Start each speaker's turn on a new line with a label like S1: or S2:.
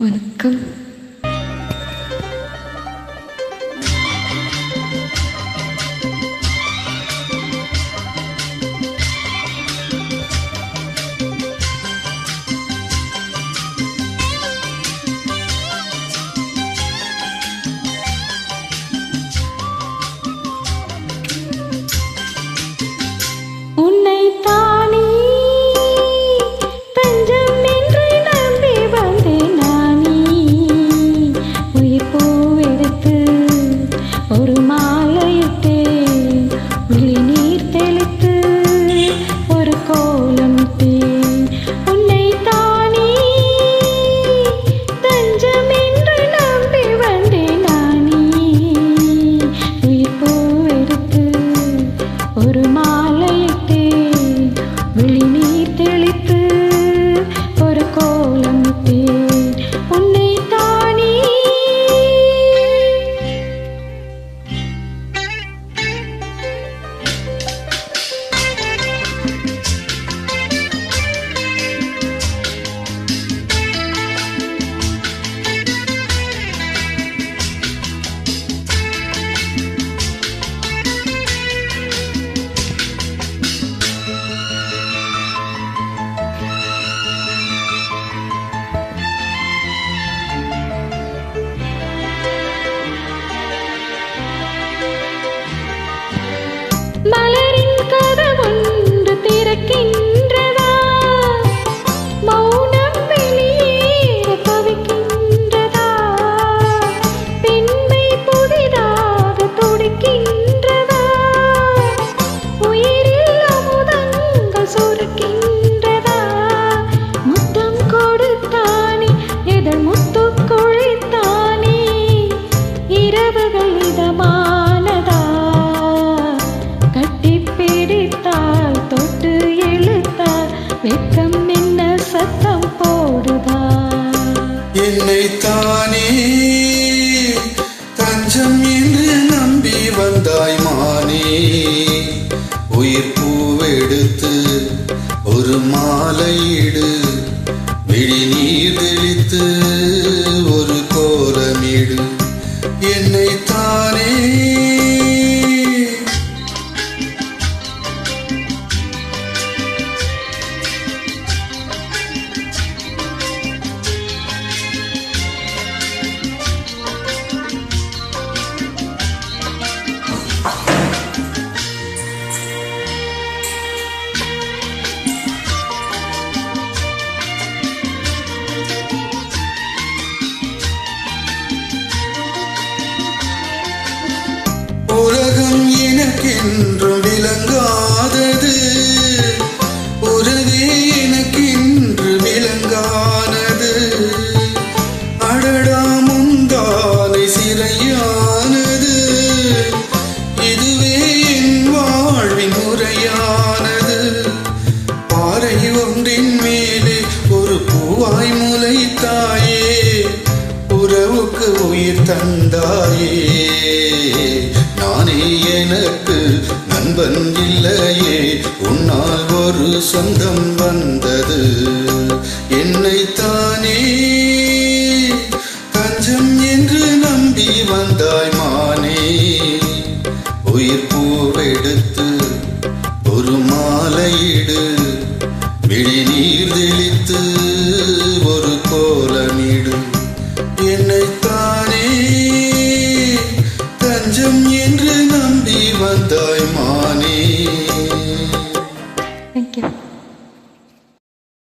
S1: வணக்கம்.
S2: Vale. தெளித்து என்றும் விளங்காதது. இருந்தாயே நானே எனக்கு நண்பன் இல்லையே. உன்னால் ஒரு சொந்தம் வந்தது. என்னை
S3: தானே தஞ்சம் என்று நம்பி வந்தாய் மானே. உயிர் பூவெடுத்து ஒரு மாலையிடு. விழி நீர் தெளித்து என்று நம்பி வந்தாய் மானே.